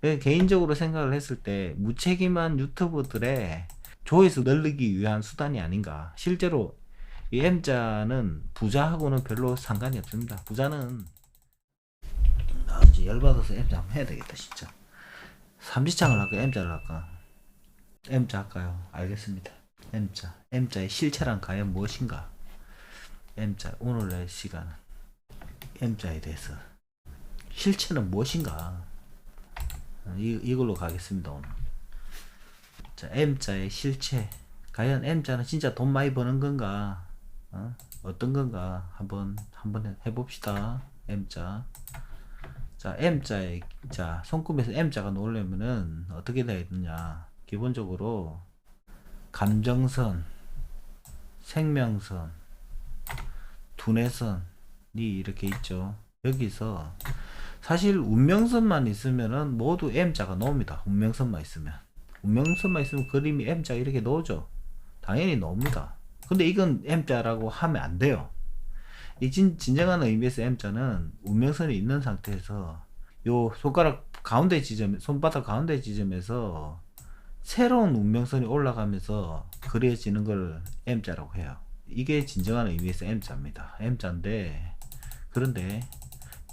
그 개인적으로 생각을 했을 때 무책임한 유튜버들의 조회수 늘리기 위한 수단이 아닌가. 실제로 이 M자는 부자하고는 별로 상관이 없습니다. 부자는 나 이제 열받아서 M자 한번 해야 되겠다 진짜. 삼지창을 할까 M자를 할까? M자 할까요? 알겠습니다. M자. M자의 실체란 과연 무엇인가? M자 오늘의 시간은 M자에 대해서 실체는 무엇인가? 이, 이걸로 가겠습니다 오늘. 자 M자의 실체. 과연 M자는 진짜 돈 많이 버는 건가? 어? 어떤 건가? 한번 한번 해- 해봅시다. M자. 자 M자의 자 손금에서 M자가 나오려면은 어떻게 돼야 되느냐? 기본적으로 감정선, 생명선, 두뇌선이 이렇게 있죠. 여기서 사실 운명선만 있으면은 모두 M자가 나옵니다. 운명선만 있으면. 운명선만 있으면 그림이 M자 이렇게 나오죠. 당연히 나옵니다. 근데 이건 M자라고 하면 안 돼요. 이 진, 진정한 의미에서 M자는 운명선이 있는 상태에서 요 손가락 가운데 지점, 손바닥 가운데 지점에서 새로운 운명선이 올라가면서 그려지는 걸 M자라고 해요. 이게 진정한 의미에서 M자입니다. M자인데, 그런데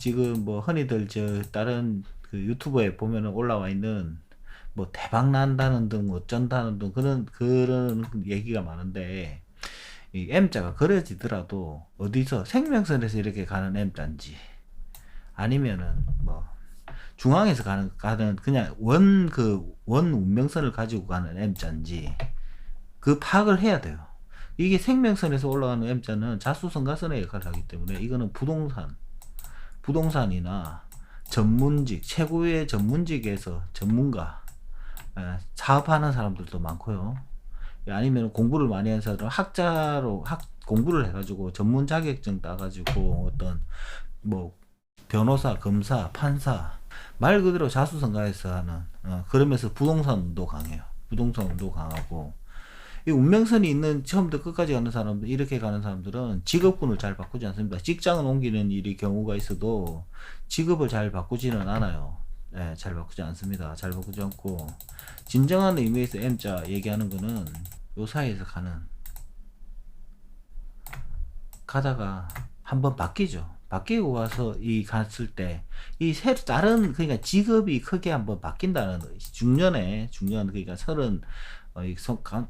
지금 뭐 흔히들 저 다른 그 유튜브에 보면은 올라와 있는 뭐 대박 난다는 등 어쩐다는 등 그런 그런 얘기가 많은데 이 M자가 그려지더라도 어디서 생명선에서 이렇게 가는 M자인지 아니면은 뭐 중앙에서 가는 가는 그냥 원 그원 운명선을 가지고 가는 M자인지 그 파악을 해야 돼요. 이게 생명선에서 올라가는 M자는 자수성가선의 역할을 하기 때문에 이거는 부동산 부동산이나 전문직 최고의 전문직에서 전문가 에, 사업하는 사람들도 많고요. 아니면 공부를 많이 한 사람 학자로 학 공부를 해가지고 전문 자격증 따가지고 어떤 뭐 변호사, 검사, 판사 말 그대로 자수성가에서 하는 어, 그러면서 부동산도 강해요. 부동산도 강하고 이 운명선이 있는 처음부터 끝까지 가는 사람들 이렇게 가는 사람들은 직업군을 잘 바꾸지 않습니다. 직장을 옮기는 일이 경우가 있어도 직업을 잘 바꾸지는 않아요. 예, 잘 바꾸지 않습니다. 잘 바꾸지 않고 진정한 의미에서 M자 얘기하는 거는 요 사이에서 가는 가다가 한번 바뀌죠. 바뀌고 와서 이 갔을 때 이 새로 다른 그러니까 직업이 크게 한번 바뀐다는. 중년에 중년 그러니까 서른 어,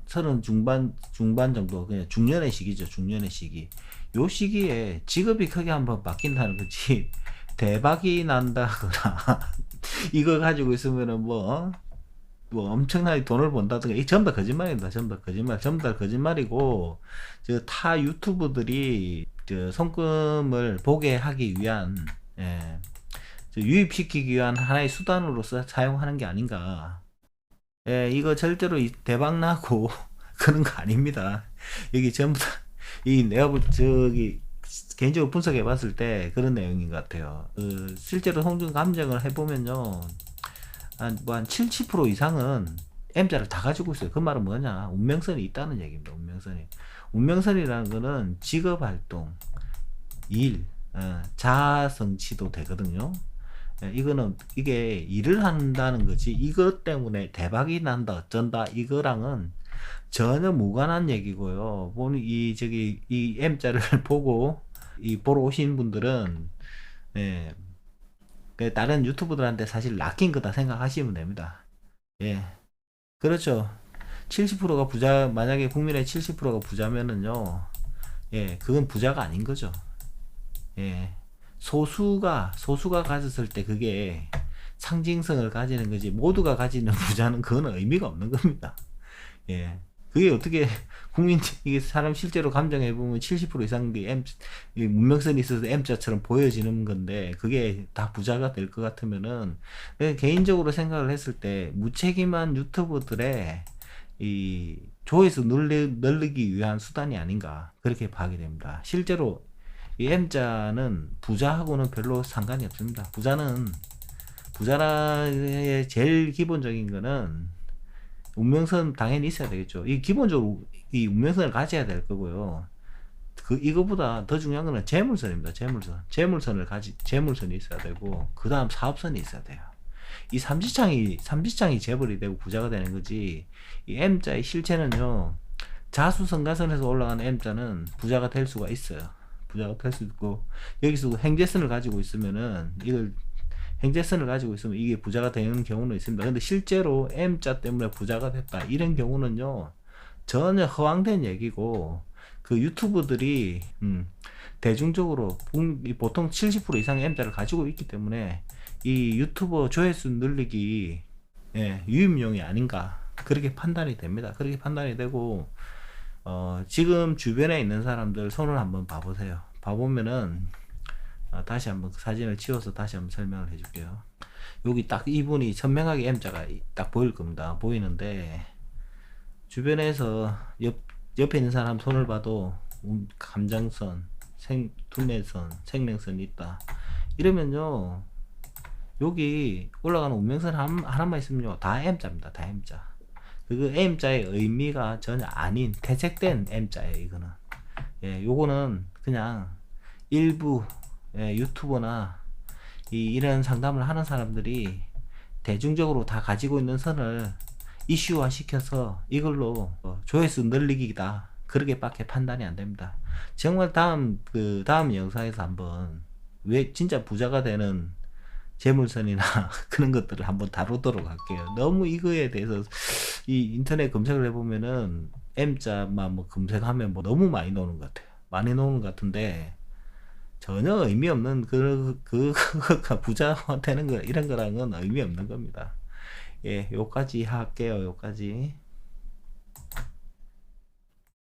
서른 중반 중반 정도 그냥 중년의 시기죠. 중년의 시기. 요 시기에 직업이 크게 한번 바뀐다는 거지. 대박이 난다거나 이거 가지고 있으면은 뭐, 뭐 엄청나게 돈을 번다든가 이 전부 다 거짓말입니다. 전부 다 거짓말. 전부 다 거짓말이고 저 타 유튜브들이 저 손금을 보게 하기 위한 예, 저 유입시키기 위한 하나의 수단으로서 사용하는 게 아닌가. 예, 이거 절대로 이- 대박 나고 그런 거 아닙니다. 여기 전부 다 이 내가 볼 저기 개인적으로 분석해 봤을 때 그런 내용인 것 같아요. 그 실제로 송중 감정을 해보면요. 한, 뭐한 70% 이상은 M자를 다 가지고 있어요. 그 말은 뭐냐? 운명선이 있다는 얘기입니다. 운명선이. 운명선이라는 거는 직업 활동, 일, 어, 자아 성취도 되거든요. 예, 이거는 이게 일을 한다는 거지 이것 때문에 대박이 난다 어쩐다 이거랑은 전혀 무관한 얘기고요. 보니 이 저기 이 M자를 보고 이 보러 오신 분들은 예. 그 다른 유튜브들한테 사실 낚인 거다 생각하시면 됩니다. 예. 그렇죠. 70%가 부자 만약에 국민의 70%가 부자면은요. 예, 그건 부자가 아닌 거죠. 예. 소수가 소수가 가졌을 때 그게 상징성을 가지는 거지 모두가 가지는 부자는 그건 의미가 없는 겁니다. 예. 그게 어떻게 국민 이게 사람 실제로 감정해 보면 70% 이상 그 M 이 문명선이 있어서 M자처럼 보여지는 건데 그게 다 부자가 될 것 같으면은 그냥 개인적으로 생각을 했을 때 무책임한 유튜버들의 이 조회수 늘리, 늘리기 위한 수단이 아닌가 그렇게 봐게 됩니다. 실제로 이 M자는 부자하고는 별로 상관이 없습니다. 부자는 부자의 제일 기본적인 거는 운명선 당연히 있어야 되겠죠. 이 기본적으로 이 운명선을 가져야 될 거고요. 그 이거보다 더 중요한 거는 재물선입니다. 재물선. 재물선을 가지 재물선이 있어야 되고 그다음 사업선이 있어야 돼요. 이 삼지창이 삼지창이 재벌이 되고 부자가 되는 거지 이 M자의 실체는요 자수성가선에서 올라가는 M자는 부자가 될 수가 있어요 부자가 될 수 있고 여기서 행재선을 가지고 있으면은 이걸 행재선을 가지고 있으면 이게 부자가 되는 경우는 있습니다 근데 실제로 M자 때문에 부자가 됐다 이런 경우는요 전혀 허황된 얘기고 그 유튜브들이 음, 대중적으로 보통 70% 이상의 M자를 가지고 있기 때문에 이 유튜버 조회수 늘리기 예, 유입용이 아닌가 그렇게 판단이 됩니다. 그렇게 판단이 되고 어, 지금 주변에 있는 사람들 손을 한번 봐보세요. 봐보면은 어, 다시 한번 그 사진을 치워서 다시 한번 설명을 해줄게요. 여기 딱 이분이 선명하게 M자가 딱 보일 겁니다. 보이는데 주변에서 옆 옆에 있는 사람 손을 봐도 음, 감정선, 생, 두뇌선, 생명선이 있다. 이러면요, 여기 올라가는 운명선 한, 하나만 있으면요, 다 M자입니다. 다 M자. 그 M자의 의미가 전혀 아닌 퇴색된 M자예요, 이거는. 예, 요거는 그냥 일부 예, 유튜버나 이, 이런 상담을 하는 사람들이 대중적으로 다 가지고 있는 선을 이슈화 시켜서 이걸로 어, 조회수 늘리기다 그렇게밖에 판단이 안 됩니다. 정말 다음 그 다음 영상에서 한번 왜 진짜 부자가 되는 재물선이나 그런 것들을 한번 다루도록 할게요. 너무 이거에 대해서 이 인터넷 검색을 해보면은 M자만 뭐 검색하면 뭐 너무 많이 나오는 것 같아요. 많이 나오는 것 같은데 전혀 의미 없는 그, 그, 그, 부자 되는 거, 이런 거랑은 의미 없는 겁니다. 예, 요까지 할게요, 요까지.